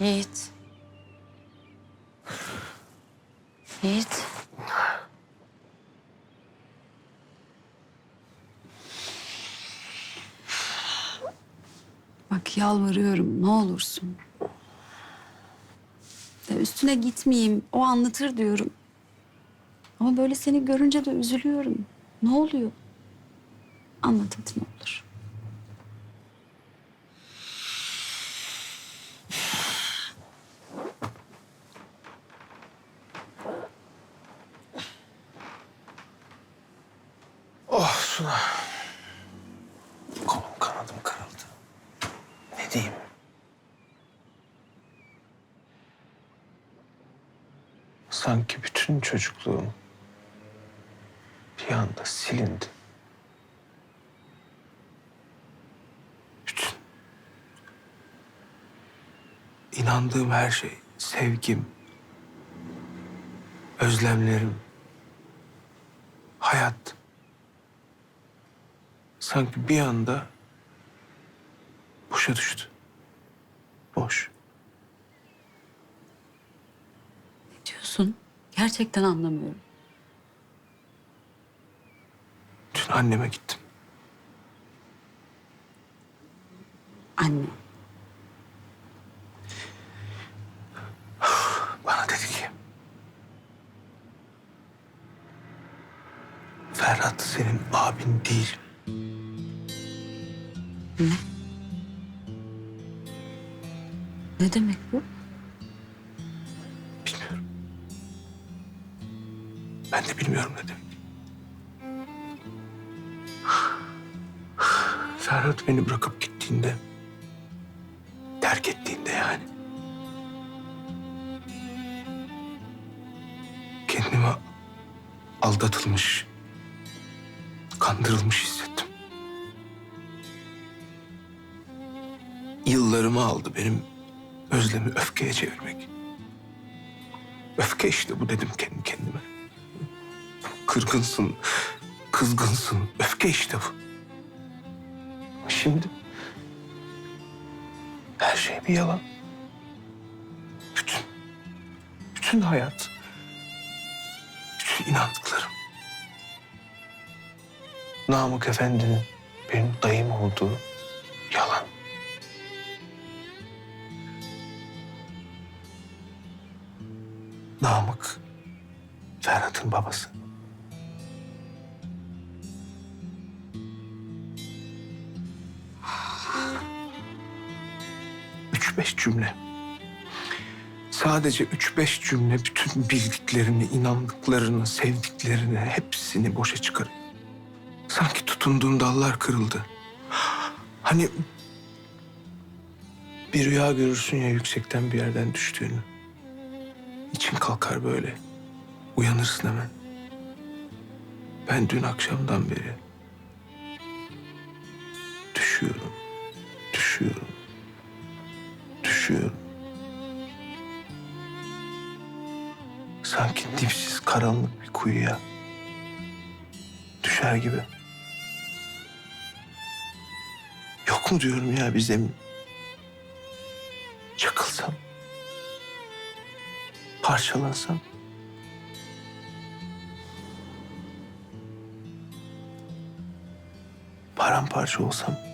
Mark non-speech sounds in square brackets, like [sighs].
Yiğit. Yiğit. Bak yalvarıyorum ne olursun. Ya üstüne gitmeyeyim. O anlatır diyorum. Ama böyle seni görünce de üzülüyorum. Ne oluyor? Anlat hadi ne olur. Suna. Kolum kanadım kırıldı. Ne diyeyim? Sanki bütün çocukluğum bir anda silindi. Bütün. inandığım her şey, sevgim, özlemlerim, hayat. Sanki bir anda boşa düştü. Boş. Ne diyorsun? Gerçekten anlamıyorum. Dün anneme gittim. Anne. [sighs] Bana dedi ki... Ferhat senin abin değil. Ne demek bu? Bilmiyorum. Ben de bilmiyorum ne demek. Ferhat beni bırakıp gittiğinde... Terk ettiğinde yani... Kendimi aldatılmış, kandırılmış hissettim. Yıllarımı aldı benim özlemi öfkeye çevirmek. Öfke işte bu dedim kendi kendime. Kırgınsın, kızgınsın. Öfke işte bu. Şimdi her şey bir yalan. Bütün, bütün hayat, bütün inandıklarım. Namık Efendi'nin benim dayım olduğu Namık Ferhat'ın babası. Üç beş cümle. Sadece üç beş cümle bütün bildiklerini, inandıklarını, sevdiklerini hepsini boşa çıkarıp sanki tutunduğum dallar kırıldı. Hani bir rüya görürsün ya yüksekten bir yerden düştüğünü. İçin kalkar böyle. Uyanırsın hemen. Ben dün akşamdan beri düşüyorum, düşüyorum, düşüyorum. Sanki dipsiz karanlık bir kuyuya düşer gibi. Yok mu diyorum ya bir zemin? Parçalansam. Paramparça olsam.